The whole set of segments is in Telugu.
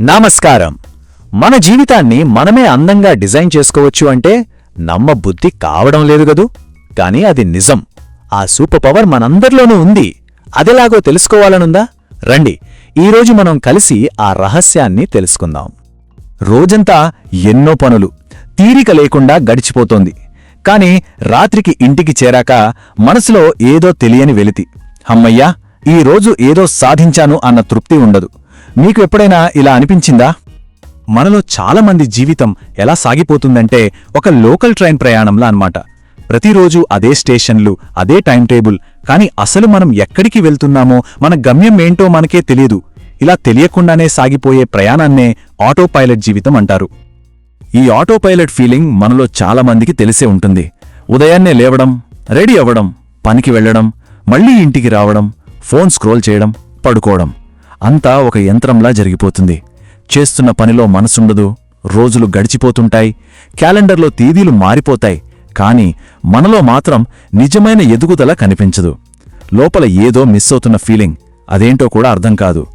నమస్కారం. మన జీవితాన్ని మనమే అందంగా డిజైన్ చేసుకోవచ్చు అంటే నమ్మ బుద్ధి కావడం లేదు గదు కాని అది నిజం. ఆ సూపర్ పవర్ మనందరిలోనూ ఉంది. అదెలాగో తెలుసుకోవాలనుందా? రండి ఈరోజు మనం కలిసి ఆ రహస్యాన్ని తెలుసుకుందాం. రోజంతా ఎన్నో పనులు తీరిక లేకుండా గడిచిపోతోంది. కాని రాత్రికి ఇంటికి చేరాక మనసులో ఏదో తెలియని వెలితి. హమ్మయ్యా ఈ రోజు ఏదో సాధించాను అన్న తృప్తి ఉండదు. మీకు ఎప్పుడైనా ఇలా అనిపించిందా? మనలో చాలామంది జీవితం ఎలా సాగిపోతుందంటే ఒక లోకల్ ట్రైన్ ప్రయాణంలా అన్నమాట. ప్రతిరోజు అదే స్టేషన్లు అదే టైం టేబుల్ కాని అసలు మనం ఎక్కడికి వెళ్తున్నామో మన గమ్యం ఏంటో మనకే తెలియదు. ఇలా తెలియకుండానే సాగిపోయే ప్రయాణాన్నే ఆటో పైలట్ జీవితం అంటారు. ఈ ఆటో పైలట్ ఫీలింగ్ మనలో చాలామందికి తెలిసే ఉంటుంది. ఉదయాన్నే లేవడం రెడీ అవ్వడం పనికి వెళ్ళడం మళ్ళీ ఇంటికి రావడం ఫోన్ స్క్రోల్ చేయడం పడుకోవడం. అంతా ఒక యంత్రంలా జరిగిపోతుంది. చేస్తున్న పనిలో మనసుండదు రోజులు గడిచిపోతుంటాయి క్యాలెండర్లో తేదీలు మారిపోతాయి కాని మనలో మాత్రం నిజమైన ఎదుగుదల కనిపించదు. లోపల ఏదో మిస్ అవుతున్న ఫీలింగ్ అదేంటో కూడా అర్థం కాదు.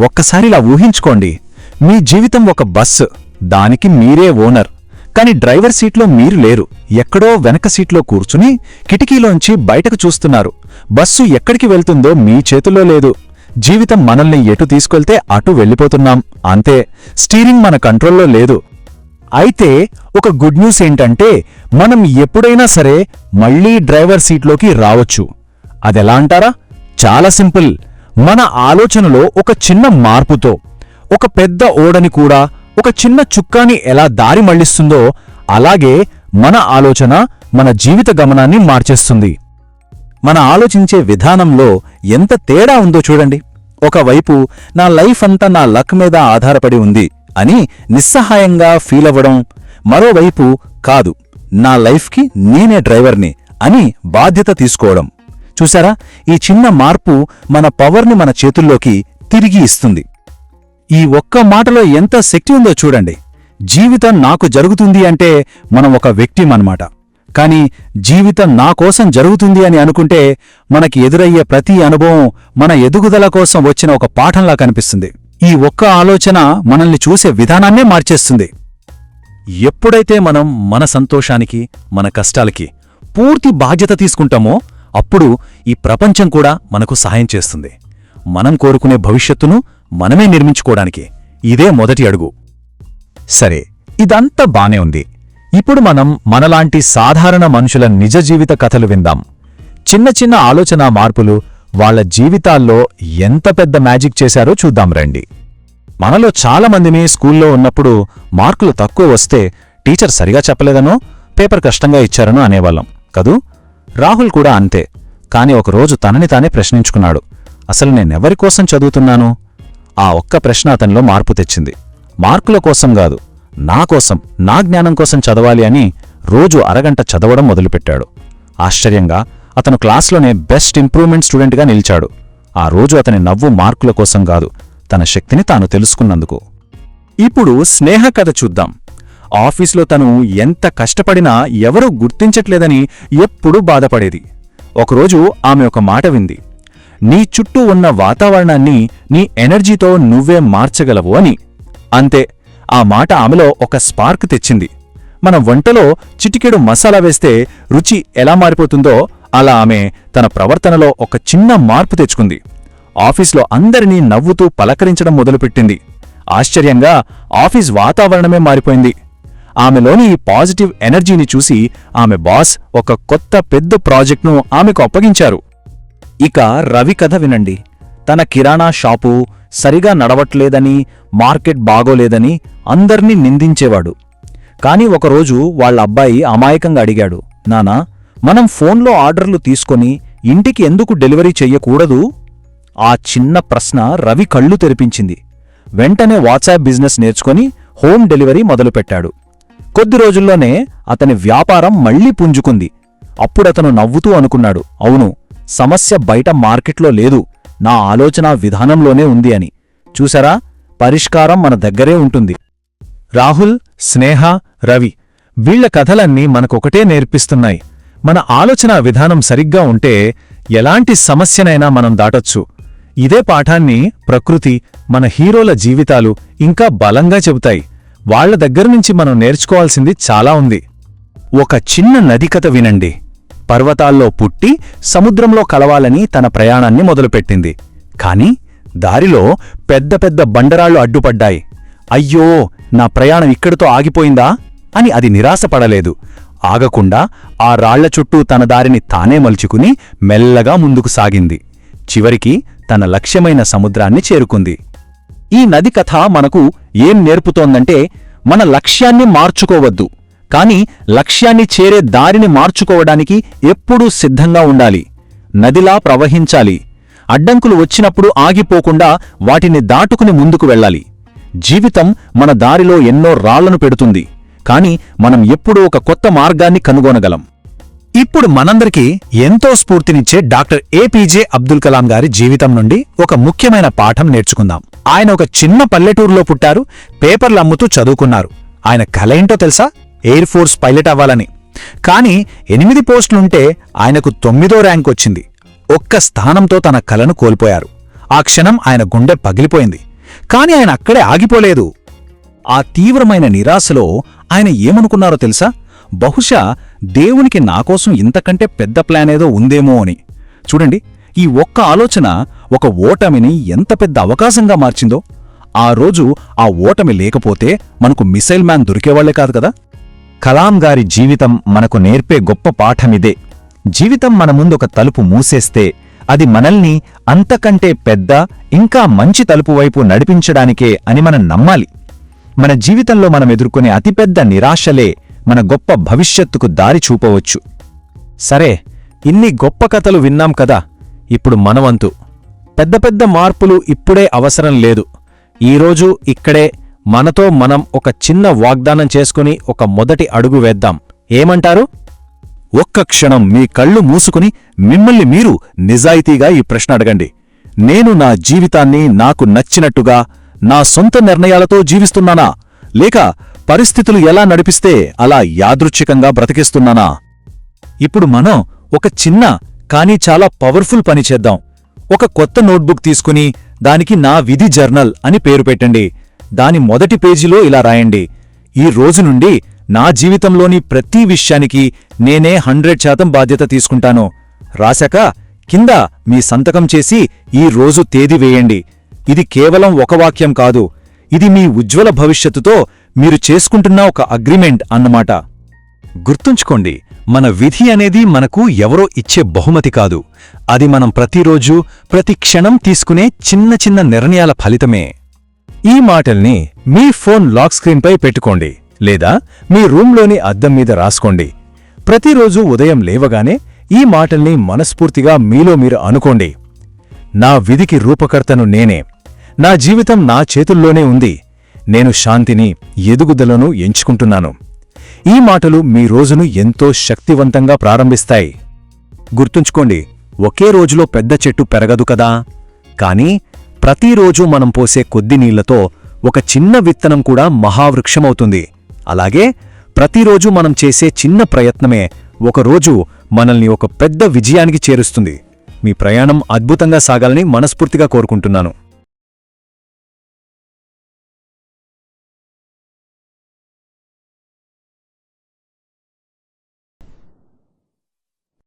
ఒక్కసారిలా ఊహించుకోండి మీ జీవితం ఒక బస్సు దానికి మీరే ఓనర్ కాని డ్రైవర్ సీట్లో మీరు లేరు ఎక్కడో వెనక సీట్లో కూర్చుని కిటికీలోంచి బయటకు చూస్తున్నారు బస్సు ఎక్కడికి వెళ్తుందో మీ చేతుల్లో లేదు. జీవితం మనల్ని ఎటు తీసుకెళ్తే అటు వెళ్ళిపోతున్నాం. అంతే. స్టీరింగ్ మన కంట్రోల్లో లేదు. అయితే ఒక గుడ్ న్యూస్ ఏంటంటే మనం ఎప్పుడైనా సరే మళ్ళీ డ్రైవర్ సీట్లోకి రావచ్చు. అదెలా అంటారా? చాలా సింపుల్. మన ఆలోచనలో ఒక చిన్న మార్పుతో ఒక పెద్ద ఓడని కూడా ఒక చిన్న చుక్కాని ఎలా దారి మళ్ళిస్తుందో అలాగే మన ఆలోచన మన జీవిత గమనాన్ని మార్చేస్తుంది. మన ఆలోచించే విధానంలో ఎంత తేడా ఉందో చూడండి. ఒకవైపు నా లైఫ్ అంతా నా లక్ మీద ఆధారపడి ఉంది అని నిస్సహాయంగా ఫీల్ అవ్వడం మరోవైపు కాదు నా లైఫ్కి నేనే డ్రైవర్ని అని బాధ్యత తీసుకోవడం. చూసారా? ఈ చిన్న మార్పు మన పవర్ని మన చేతుల్లోకి తిరిగి ఇస్తుంది. ఈ ఒక్క మాటలో ఎంత శక్తి ఉందో చూడండి. జీవితం నాకు జరుగుతుంది అంటే మనం ఒక వ్యక్తిం అన్నమాట కాని జీవితం నా కోసం జరుగుతుంది అని అనుకుంటే మనకి ఎదురయ్యే ప్రతి అనుభవం మన ఎదుగుదల కోసం వచ్చిన ఒక పాఠంలా కనిపిస్తుంది. ఈ ఒక్క ఆలోచన మనల్ని చూసే విధానాన్నే మార్చేస్తుంది. ఎప్పుడైతే మనం మన సంతోషానికి మన కష్టాలకి పూర్తి బాధ్యత తీసుకుంటామో అప్పుడు ఈ ప్రపంచం కూడా మనకు సహాయం చేస్తుంది. మనం కోరుకునే భవిష్యత్తును మనమే నిర్మించుకోవడానికి ఇదే మొదటి అడుగు. సరే ఇదంతా బానే ఉంది. ఇప్పుడు మనం మనలాంటి సాధారణ మనుషుల నిజ జీవిత కథలు విందాం. చిన్న చిన్న ఆలోచన మార్పులు వాళ్ళ జీవితాల్లో ఎంత పెద్ద మ్యాజిక్ చేశారో చూద్దాం రండి. మనలో చాలామందిని స్కూల్లో ఉన్నప్పుడు మార్కులు తక్కువ వస్తే టీచర్ సరిగా చెప్పలేదనో పేపర్ కష్టంగా ఇచ్చారనో అనేవాళ్ళం కదూ? రాహుల్ కూడా అంతే. కాని ఒకరోజు తనని తానే ప్రశ్నించుకున్నాడు. అసలు నేనెవరికోసం చదువుతున్నాను? ఆ ఒక్క ప్రశ్న అతనిలో మార్పు తెచ్చింది. మార్కుల కోసం కాదు నా కోసం నా జ్ఞానం కోసం చదవాలి అని రోజు అరగంట చదవడం మొదలుపెట్టాడు. ఆశ్చర్యంగా అతను క్లాస్లోనే బెస్ట్ ఇంప్రూవ్మెంట్ స్టూడెంట్గా నిలిచాడు. ఆ రోజు అతని నవ్వు మార్కుల కోసం కాదు తన శక్తిని తాను తెలుసుకున్నందుకు. ఇప్పుడు స్నేహ కథ చూద్దాం. ఆఫీస్లో తను ఎంత కష్టపడినా ఎవరూ గుర్తించట్లేదని ఎప్పుడూ బాధపడేది. ఒకరోజు ఆమె ఒక మాట వింది. నీ చుట్టూ ఉన్న వాతావరణాన్ని నీ ఎనర్జీతో నువ్వే మార్చగలవు అని. అంతే ఆ మాట ఆమెలో ఒక స్పార్క్ తెచ్చింది. మన వంటలో చిటికెడు మసాలా వేస్తే రుచి ఎలా మారిపోతుందో అలా ఆమె తన ప్రవర్తనలో ఒక చిన్న మార్పు తెచ్చుకుంది. ఆఫీస్లో అందరినీ నవ్వుతూ పలకరించడం మొదలుపెట్టింది. ఆశ్చర్యంగా ఆఫీస్ వాతావరణమే మారిపోయింది. ఆమెలోని ఈ పాజిటివ్ ఎనర్జీని చూసి ఆమె బాస్ ఒక కొత్త పెద్ద ప్రాజెక్ట్ను ఆమెకు అప్పగించారు. ఇక రవి కథ వినండి. తన కిరాణా షాపు సరిగా నడవట్లేదని మార్కెట్ బాగోలేదని అందర్నీ నిందించేవాడు. కాని ఒకరోజు వాళ్ళ అబ్బాయి అమాయకంగా అడిగాడు నానా మనం ఫోన్లో ఆర్డర్లు తీసుకొని ఇంటికి ఎందుకు డెలివరీ చెయ్యకూడదు? ఆ చిన్న ప్రశ్న రవి కళ్ళు తెరిపించింది. వెంటనే వాట్సాప్ బిజినెస్ నేర్చుకొని హోమ్ డెలివరీ మొదలుపెట్టాడు. కొద్ది రోజుల్లోనే అతని వ్యాపారం మళ్ళీ పుంజుకుంది. అప్పుడతను నవ్వుతూ అనుకున్నాడు అవును సమస్య బయట మార్కెట్లో లేదు. నా ఆలోచన విధానంలోనే ఉంది అని. చూసారా పరిష్కారం మన దగ్గరే ఉంటుంది. రాహుల్ స్నేహ రవి వీళ్ళ కథలన్నీ మనకొకటే నేర్పిస్తున్నాయి. మన ఆలోచన విధానం సరిగ్గా ఉంటే ఎలాంటి సమస్యనైనా మనం దాటొచ్చు. ఇదే పాఠాన్ని ప్రకృతి మన హీరోల జీవితాలు ఇంకా బలంగా చెబుతాయి. వాళ్ళ దగ్గరనుంచి మనం నేర్చుకోవాల్సింది చాలా ఉంది. ఒక చిన్న నది కథ వినండి. పర్వతాల్లో పుట్టి సముద్రంలో కలవాలని తన ప్రయాణాన్ని మొదలుపెట్టింది. కాని దారిలో పెద్ద పెద్ద బండరాళ్ళు అడ్డుపడ్డాయి. అయ్యో నా ప్రయాణం ఇక్కడితో ఆగిపోయిందా? అని అది నిరాశపడలేదు. ఆగకుండా ఆ రాళ్ళ చుట్టూ తన దారిని తానే మలుచుకుని మెల్లగా ముందుకు సాగింది. చివరికి తన లక్ష్యమైన సముద్రాన్ని చేరుకుంది. ఈ నది కథ మనకు ఏం నేర్పుతోందంటే మన లక్ష్యాన్ని మార్చుకోవద్దు. కాని లక్ష్యాన్ని చేరే దారిని మార్చుకోవడానికి ఎప్పుడూ సిద్ధంగా ఉండాలి. నదిలా ప్రవహించాలి. అడ్డంకులు వచ్చినప్పుడు ఆగిపోకుండా వాటిని దాటుకుని ముందుకు వెళ్ళాలి. జీవితం మన దారిలో ఎన్నో రాళ్ళను పెడుతుంది. కాని మనం ఎప్పుడూ ఒక కొత్త మార్గాన్ని కనుగొనగలం. ఇప్పుడు మనందరికీ ఎంతో స్ఫూర్తినిచ్చే డాక్టర్ ఏపీజే అబ్దుల్ కలాం గారి జీవితం నుండి ఒక ముఖ్యమైన పాఠం నేర్చుకుందాం. ఆయన ఒక చిన్న పల్లెటూరులో పుట్టారు పేపర్లు అమ్ముతూ చదువుకున్నారు. ఆయన కల ఏంటో తెలుసా? ఎయిర్ ఫోర్స్ పైలట్ అవ్వాలని. కాని ఎనిమిది పోస్టులుంటే ఆయనకు తొమ్మిదో ర్యాంక్ వచ్చింది. ఒక్క స్థానంతో తన కలను కోల్పోయారు. ఆ క్షణం ఆయన గుండె పగిలిపోయింది. కాని ఆయన అక్కడే ఆగిపోలేదు. ఆ తీవ్రమైన నిరాశలో ఆయన ఏమనుకున్నారో తెలుసా? బహుశా దేవునికి నాకోసం ఇంతకంటే పెద్ద ప్లానేదో ఉందేమో అని. చూడండి ఈ ఒక్క ఆలోచన ఒక ఓటమిని ఎంత పెద్ద అవకాశంగా మార్చిందో. ఆ రోజు ఆ ఓటమి లేకపోతే మనకు మిసైల్ మ్యాన్ దొరికేవాళ్ళే కాదు కదా. కలాం గారి జీవితం మనకు నేర్పే గొప్ప పాఠమిదే. జీవితం మన ముందు ఒక తలుపు మూసేస్తే అది మనల్ని అంతకంటే పెద్ద ఇంకా మంచి తలుపు వైపు నడిపించడానికే అని మనం నమ్మాలి. మన జీవితంలో మనం ఎదుర్కొనే అతిపెద్ద నిరాశలే మన గొప్ప భవిష్యత్తుకు దారి చూపవచ్చు. సరే ఇన్ని గొప్ప కథలు విన్నాం కదా ఇప్పుడు మనవంతు. పెద్ద పెద్ద మార్పులు ఇప్పుడే అవసరం లేదు. ఈరోజు ఇక్కడే మనతో మనం ఒక చిన్న వాగ్దానం చేసుకుని ఒక మొదటి అడుగు వేద్దాం. ఏమంటారు? ఒక్క క్షణం మీ కళ్ళు మూసుకుని మిమ్మల్ని మీరు నిజాయితీగా ఈ ప్రశ్న అడగండి. నేను నా జీవితాన్ని నాకు నచ్చినట్టుగా నా సొంత నిర్ణయాలతో జీవిస్తున్నానా? లేక పరిస్థితులు ఎలా నడిపిస్తే అలా యాదృచ్ఛికంగా బ్రతికిస్తున్నానా? ఇప్పుడు మనం ఒక చిన్న కానీ చాలా పవర్ఫుల్ పని చేద్దాం. ఒక కొత్త నోట్బుక్ తీసుకుని దానికి నా విధి జర్నల్ అని పేరు పెట్టండి. దాని మొదటి పేజీలో ఇలా రాయండి. ఈ రోజు నుండి నా జీవితంలోని ప్రతి విషయానికి నేనే హండ్రెడ్ శాతం బాధ్యత తీసుకుంటాను. రాశాక కింద మీ సంతకం చేసి ఈ రోజు తేదీ వేయండి. ఇది కేవలం ఒక వాక్యం కాదు. ఇది మీ ఉజ్వల భవిష్యత్తుతో మీరు చేసుకుంటున్న ఒక అగ్రిమెంట్ అన్నమాట. గుర్తుంచుకోండి మన విధి అనేది మనకు ఎవరో ఇచ్చే బహుమతి కాదు. అది మనం ప్రతిరోజు ప్రతి క్షణం తీసుకునే చిన్న చిన్న నిర్ణయాల ఫలితమే. ఈ మాటల్ని మీ ఫోన్ లాక్ స్క్రీన్పై పెట్టుకోండి లేదా మీ రూంలోని అద్దం మీద రాసుకోండి. ప్రతిరోజు ఉదయం లేవగానే ఈ మాటల్ని మనస్ఫూర్తిగా మీలో మీరు అనుకోండి. నా విధికి రూపకర్తను నేనే. నా జీవితం నా చేతుల్లోనే ఉంది. నేను శాంతిని ఎదుగుదలను ఎంచుకుంటున్నాను. ఈ మాటలు మీ రోజును ఎంతో శక్తివంతంగా ప్రారంభిస్తాయి. గుర్తుంచుకోండి ఒకే రోజులో పెద్ద చెట్టు పెరగదు కదా. కానీ ప్రతిరోజు మనం పోసే కొద్ది నీళ్ళతో ఒక చిన్న విత్తనం కూడా మహావృక్షమవుతుంది. అలాగే ప్రతిరోజు మనం చేసే చిన్న ప్రయత్నమే ఒకరోజు మనల్ని ఒక పెద్ద విజయానికి చేరుస్తుంది. మీ ప్రయాణం అద్భుతంగా సాగాలని మనస్ఫూర్తిగా కోరుకుంటున్నాను.